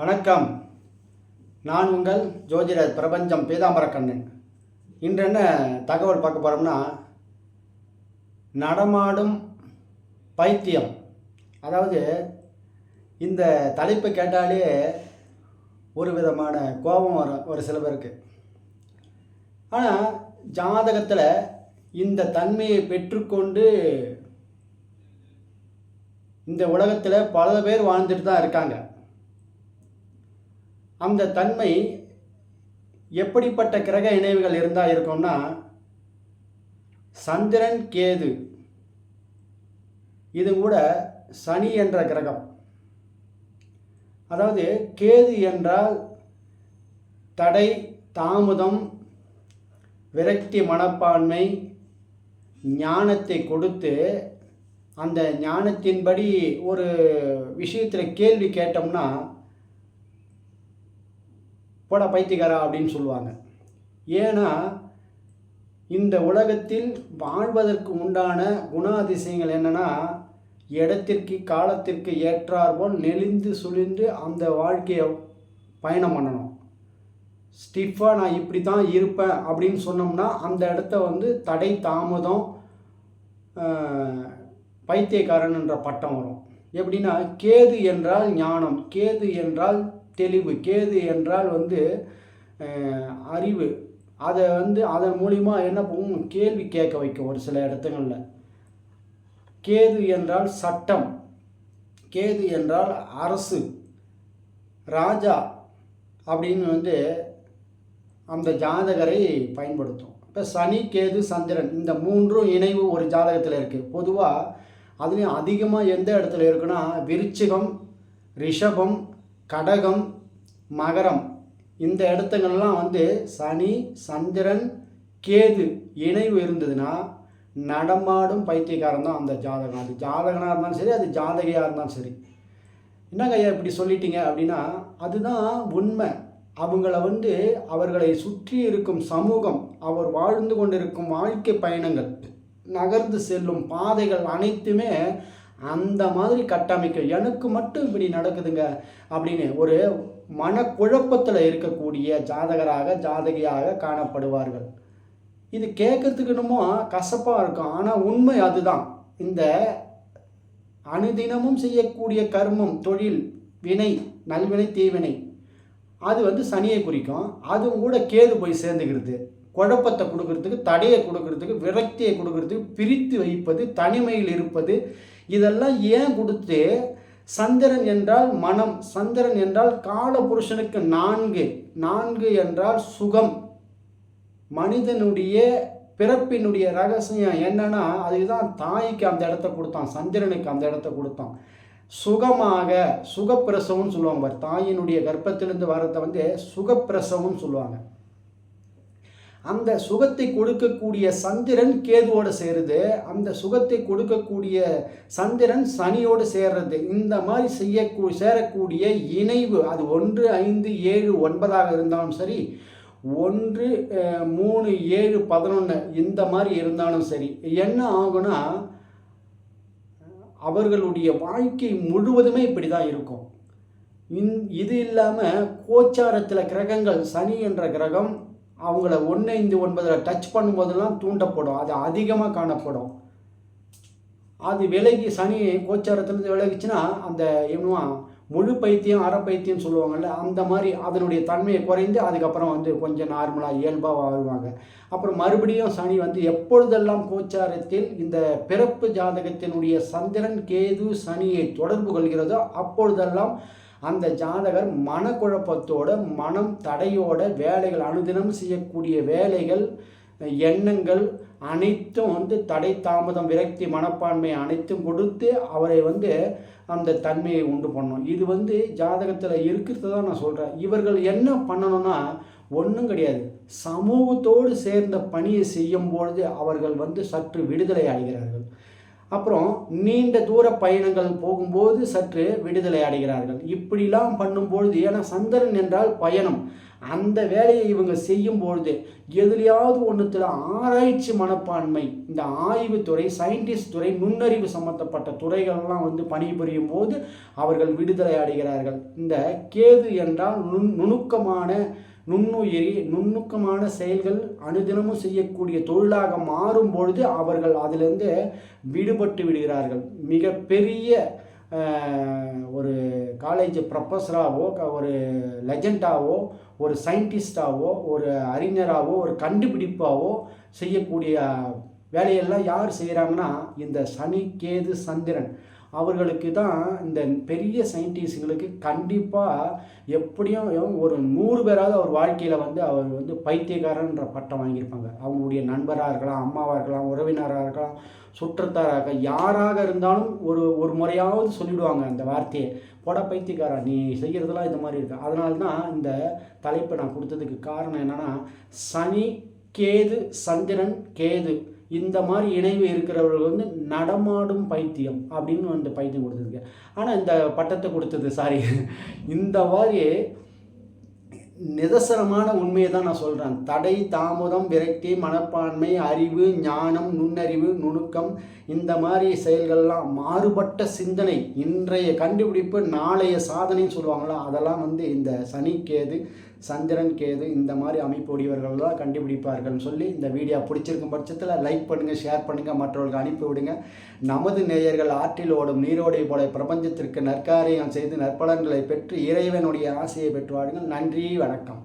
வணக்கம். நான் உங்கள் ஜோதிடர் பிரபஞ்சம் பீதாம்பரக்கண்ணன் இன்று என்ன தகவல் பார்க்க போகிறோம்னா நடமாடும் பைத்தியம். அதாவது இந்த தலைப்பு கேட்டாலே ஒரு விதமான கோபம் வரும் ஒரு சில பேருக்கு. ஆனால் ஜாதகத்தில் இந்த தன்மையை பெற்றுக்கொண்டு இந்த உலகத்தில் பல பேர் வாழ்ந்துட்டு தான் இருக்காங்க. அந்த தன்மை எப்படிப்பட்ட கிரக இணைவுகள் இருந்தால் இருக்கும்னா சந்திரன் கேது. இது கூட சனி என்ற கிரகம். அதாவது கேது என்றால் தடை தாமதம் விரக்தி மனப்பான்மை ஞானத்தை கொடுத்து அந்த ஞானத்தின்படி ஒரு விஷயத்தில் கேள்வி கேட்டோம்னா போட பைத்தியக்காரா அப்படின்னு சொல்லுவாங்க. ஏன்னா இந்த உலகத்தில் வாழ்வதற்கு உண்டான குணாதிசயங்கள் என்னென்னா இடத்திற்கு காலத்திற்கு ஏற்றார்போல் நெளிந்து சுழிந்து அந்த வாழ்க்கையை பயணம் பண்ணணும். ஸ்டிஃபாக நான் இப்படி தான் இருப்பேன் அப்படின்னு சொன்னோம்னா அந்த இடத்த வந்து தடை தாமதம் பைத்தியக்காரன் என்ற பட்டம் வரும். எப்படின்னா கேது என்றால் ஞானம் கேது என்றால் தெளிவு கேது என்றால் வந்து அறிவு. அதை வந்து அதன் மூலிமா என்ன பண்ணும் கேள்வி கேட்க வைக்கும் ஒரு சில இடத்துங்களில். கேது என்றால் சட்டம். கேது என்றால் அரசு. ராஜா அப்படின்னு வந்து அந்த ஜாதகரை பயன்படுத்தும் இப்போ சனி கேது சந்திரன் இந்த மூன்றும் இணைவு ஒரு ஜாதகத்தில் இருக்குது பொதுவாக அதுலேயும் அதிகமாக எந்த இடத்துல இருக்குன்னா விருச்சிகம் ரிஷபம் கடகம் மகரம் இந்த இடத்துங்கள்லாம் வந்து சனி சந்திரன் கேது இணைவு இருந்ததுன்னா நடமாடும் பைத்தியக்காரன் தான் அந்த ஜாதகம் அது ஜாதகனாக இருந்தாலும் சரி அது ஜாதகையாக இருந்தாலும் சரி. என்னங்க ஐயா இப்படி சொல்லிட்டீங்க அப்படின்னா அதுதான் உண்மை. அவங்கள வந்து அவர்களை சுற்றி இருக்கும் சமூகம் அவர் வாழ்ந்து கொண்டிருக்கும் வாழ்க்கை பயணங்கள் நகர்ந்து செல்லும் பாதைகள் அனைத்துமே அந்த மாதிரி கட்டமைக்க எனக்கு மட்டும் இப்படி நடக்குதுங்க அப்படின்னு ஒரு மனக்குழப்பத்தில் இருக்கக்கூடிய ஜாதகராக ஜாதகியாக காணப்படுவார்கள். இது கேட்கறதுக்கு என்னமோ கசப்பாக இருக்கும். ஆனால் உண்மை அதுதான். இந்த அனுதினமும் செய்யக்கூடிய கர்மம் தொழில் வினை நல்வினை தீவினை அது வந்து சனியை குறிக்கும். அதுவும் கூட கேது போய் சேர்ந்துக்கிறது. குழப்பத்தை கொடுக்கறதுக்கு தடையை கொடுக்கறதுக்கு விரக்தியை கொடுக்கறதுக்கு பிரித்து வைப்பது தனிமையில் இருப்பது இதெல்லாம் ஏன் கொடுத்து சந்திரன் என்றால் மனம் சந்திரன் என்றால் கால புருஷனுக்கு நான்கு நான்கு என்றால் சுகம். மனிதனுடைய பிறப்பினுடைய ரகசியம் என்னன்னா அதுதான் தாய்க்கு அந்த இடத்த கொடுத்தான் சந்திரனுக்கு அந்த இடத்த கொடுத்தான். சுகமாக சுகப்பிரசவம்னு சொல்லுவாங்க தாயினுடைய கர்ப்பத்திலிருந்து வரத்தை வந்து சுகப்பிரசவம்னு சொல்லுவாங்க. அந்த சுகத்தை கொடுக்கக்கூடிய சந்திரன் கேதுவோடு சேருது. அந்த சுகத்தை கொடுக்கக்கூடிய சந்திரன் சனியோடு சேர்றது. இந்த மாதிரி செய்யக்கூ சேரக்கூடிய இணைவு அது ஒன்று ஐந்து ஏழு ஒன்பதாக இருந்தாலும் சரி ஒன்று மூணு ஏழு பதினொன்று இந்த மாதிரி இருந்தாலும் சரி என்ன ஆகும்னா அவர்களுடைய வாழ்க்கை முழுவதுமே இப்படி தான் இருக்கும். இந் இது இல்லாமல் கோச்சாரத்தில் கிரகங்கள் சனி என்ற கிரகம் அவங்கள ஒன்று ஐந்து ஒன்பதில் டச் பண்ணும்போதெல்லாம் தூண்டப்படும். அது அதிகமாக காணப்படும். அது விலகி சனி கோச்சாரத்துலேருந்து விலகிச்சுன்னா அந்த இன்னும் முழு பைத்தியம் அரை பைத்தியம் சொல்லுவாங்கள்ல அந்த மாதிரி அதனுடைய தன்மையை குறைந்து அதுக்கப்புறம் வந்து கொஞ்சம் நார்மலாக இயல்பாக வாழ்வாங்க அப்புறம் மறுபடியும் சனி வந்து எப்பொழுதெல்லாம் கோச்சாரத்தில் இந்த பிறப்பு ஜாதகத்தினுடைய சந்திரன் கேது சனியை தொடர்பு கொள்கிறதோ அப்பொழுதெல்லாம் அந்த ஜாதகர் மனக்குழப்பத்தோட மனம் தடையோட வேலைகள் அனுதினம் செய்யக்கூடிய வேலைகள் எண்ணங்கள் அனைத்தும் வந்து தடை தாமதம் விரக்தி மனப்பான்மை அனைத்தும் கொடுத்து அவரை வந்து அந்த தன்மையை உண்டு பண்ணணும் இது வந்து ஜாதகத்தில் இருக்கிறது தான் நான் சொல்கிறேன் இவர்கள் என்ன பண்ணணும்னா ஒன்றும் கிடையாது. சமூகத்தோடு சேர்ந்த பணியை செய்யும்பொழுது அவர்கள் வந்து சற்று விடுதலை ஆகிறார்கள் அப்புறம் நீண்ட தூர பயணங்கள் போகும்போது சற்று விடுதலை அடைகிறார்கள். இப்படிலாம் பண்ணும்பொழுது ஏன்னா சந்திரன் என்றால் பயணம். அந்த வேலையை இவங்க செய்யும் பொழுது எதுலையாவது ஒன்றுத்தில் ஆராய்ச்சி மனப்பான்மை இந்த ஆய்வுத்துறை சயின்டிஸ்ட் துறை நுண்ணறிவு சம்மந்தப்பட்ட துறைகள்லாம் வந்து பணிபுரியும் போது அவர்கள் விடுதலை அடைகிறார்கள். இந்த கேது என்றால் நுண் நுணுக்கமான நுண்ணுயிரி நுண்ணுக்கமான செயல்கள் அனுதினமும் செய்யக்கூடிய தொழிலாக மாறும் பொழுது அவர்கள் அதிலிருந்து விடுபட்டு விடுகிறார்கள். மிகப்பெரிய பெரிய ஒரு காலேஜ் ப்ரொஃபஸராகவோ ஒரு லெஜண்டாவோ ஒரு சயின்டிஸ்டாவோ ஒரு அறிஞராகவோ ஒரு கண்டுபிடிப்பாகவோ செய்யக்கூடிய வேலையெல்லாம் யார் செய்கிறாங்கன்னா இந்த சனி கேது சந்திரன். அவர்களுக்கு தான் இந்த பெரிய சயின்டிஸ்டுகளுக்கு கண்டிப்பாக எப்படியும் ஒரு நூறு பேராவது அவர் வாழ்க்கையில் வந்து அவர் வந்து பைத்தியக்காரன்ற பட்டம் வாங்கியிருப்பாங்க. அவங்களுடைய நண்பராக இருக்கலாம் அம்மாவாக இருக்கலாம் உறவினராக இருக்கலாம் சுற்றத்தாராக இருக்கலாம் யாராக இருந்தாலும் ஒரு ஒரு முறையாவது சொல்லிவிடுவாங்க அந்த வார்த்தையை. போட பைத்தியக்காரா நீ செய்கிறதெல்லாம் இந்த மாதிரி இருக்கு. அதனால தான் இந்த தலைப்பை நான் கொடுத்ததுக்கு காரணம் என்னென்னா சனி கேது சந்திரன் கேது. இந்த மாதிரி இணைவு இருக்கிறவர்கள் வந்து நடமாடும் பைத்தியம் அப்படின்னு அந்த பைத்தியம் கொடுத்துருக்கு. ஆனால் இந்த பட்டத்தை கொடுத்தது சாரி இந்த மாதிரி நிதர்சனமான உண்மையை தான் நான் சொல்கிறேன் தடை தாமதம் விரக்தி மனப்பான்மை அறிவு ஞானம் நுண்ணறிவு நுணுக்கம் இந்த மாதிரி செயல்கள்லாம் மாறுபட்ட சிந்தனை இன்றைய கண்டுபிடிப்பு நாளைய சாதனைன்னு சொல்லுவாங்களா அதெல்லாம் வந்து இந்த சனிக்கேது சந்திரன் கேது இந்த மாதிரி அமைப்புடையவர்கள் தான் கண்டுபிடிப்பார்கள்னு சொல்லி இந்த வீடியோ பிடிச்சிருக்கும் பட்சத்தில் லைக் பண்ணுங்கள் ஷேர் பண்ணுங்கள் மற்றவர்களுக்கு அனுப்பி விடுங்க. நமது நேயர்கள் ஆற்றில் ஓடும் நீரோடை போல பிரபஞ்சத்திற்கு நற்காரியம் செய்து நற்பலன்களை பெற்று இறைவனுடைய ஆசையை பெற்று வாடுங்கள் நன்றி வணக்கம்.